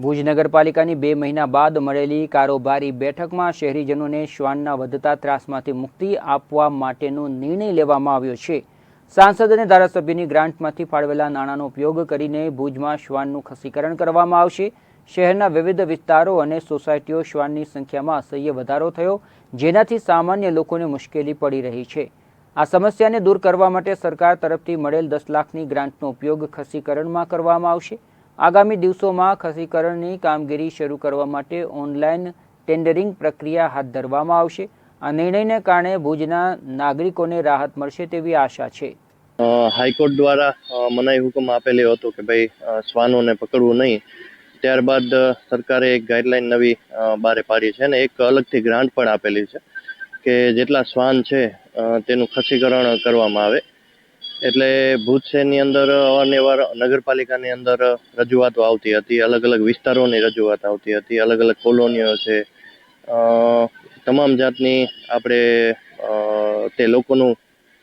ભુજ નગરપાલિકાની બે મહિના બાદ મળેલી કારોબારી બેઠકમાં શહેરીજનોને શ્વાનના વધતા ત્રાસમાંથી મુક્તિ આપવા માટેનો નિર્ણય લેવામાં આવ્યો છે. સાંસદ અને ધારાસભ્યની ગ્રાન્ટમાંથી ફાળવેલા નાણાંનો ઉપયોગ કરીને ભુજમાં શ્વાનનું ખસીકરણ કરવામાં આવશે. શહેરના વિવિધ વિસ્તારો અને સોસાયટીઓ શ્વાનની સંખ્યામાં અસહ્ય વધારો થયો, જેનાથી સામાન્ય લોકોને મુશ્કેલી પડી રહી છે. આ સમસ્યાને દૂર કરવા માટે સરકાર તરફથી મળેલ દસ લાખની ગ્રાન્ટનો ઉપયોગ ખસીકરણમાં કરવામાં આવશે. આગામી દિવસોમાં ખસીકરણની કામગીરી શરૂ કરવા માટે ઓનલાઈન ટેન્ડરિંગ પ્રક્રિયા હાથ ધરવામાં આવશે. આ નિર્ણયને કારણે ભુજના નાગરિકોને રાહત મળશે તેવી આશા છે. હાઈકોર્ટ દ્વારા મનાઈ હુકમ આપેલો હતો કે ભાઈ શ્વાનોને પકડવું નહીં. ત્યારબાદ સરકારે એક ગાઈડલાઈન નવી બારે પાડી છે અને એક અલગથી ગ્રાન્ટ પણ આપેલી છે કે જેટલા શ્વાન છે તેનું ખસીકરણ કરવામાં આવે. એટલે ભુજ શહેરની અંદર અવારનવાર નગરપાલિકાની અંદર રજૂઆતો આવતી હતી, અલગ અલગ વિસ્તારોની રજૂઆત આવતી હતી, અલગ અલગ કોલોનીઓ છે. તમામ જાતની આપણે તે લોકોનું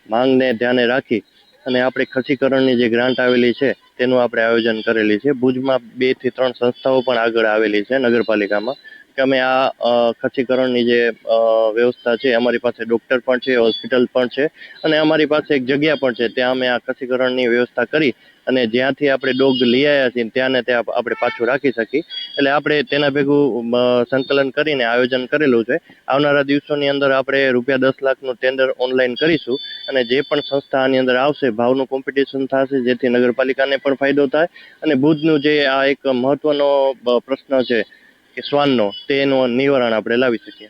માંગને ધ્યાને રાખી અને આપણે ખસીકરણની જે ગ્રાન્ટ આવેલી છે, તેનું આપણે આયોજન કરેલી છે. ભુજમાં બેથી ત્રણ સંસ્થાઓ પણ આગળ આવેલી છે નગરપાલિકામાં. કે અમે આ ખસીકરણની જે વ્યવસ્થા છે, અમારી પાસે ડૉક્ટર પણ છે, હોસ્પિટલ પણ છે અને અમારી પાસે એક જગ્યા પણ છે, ત્યાં અમે આ ખસીકરણની વ્યવસ્થા કરી અને જ્યાંથી આપણે ડોગ લઈ આવ્યા છીએ ત્યાં ત્યાં આપણે પાછું રાખી શકીએ. એટલે આપણે તેના ભેગું સંકલન કરીને આયોજન કરેલું છે. આવનારા દિવસોની અંદર આપણે રૂપિયા દસ લાખનું ટેન્ડર ઓનલાઈન કરીશું અને જે પણ સંસ્થા આની અંદર આવશે, ભાવનું કોમ્પિટિશન થશે, જેથી નગરપાલિકાને પણ ફાયદો થાય અને ભુજનું જે આ એક મહત્વનો પ્રશ્ન છે કે શ્વાનનો તેનું નિવારણ આપણે લાવી શકીએ.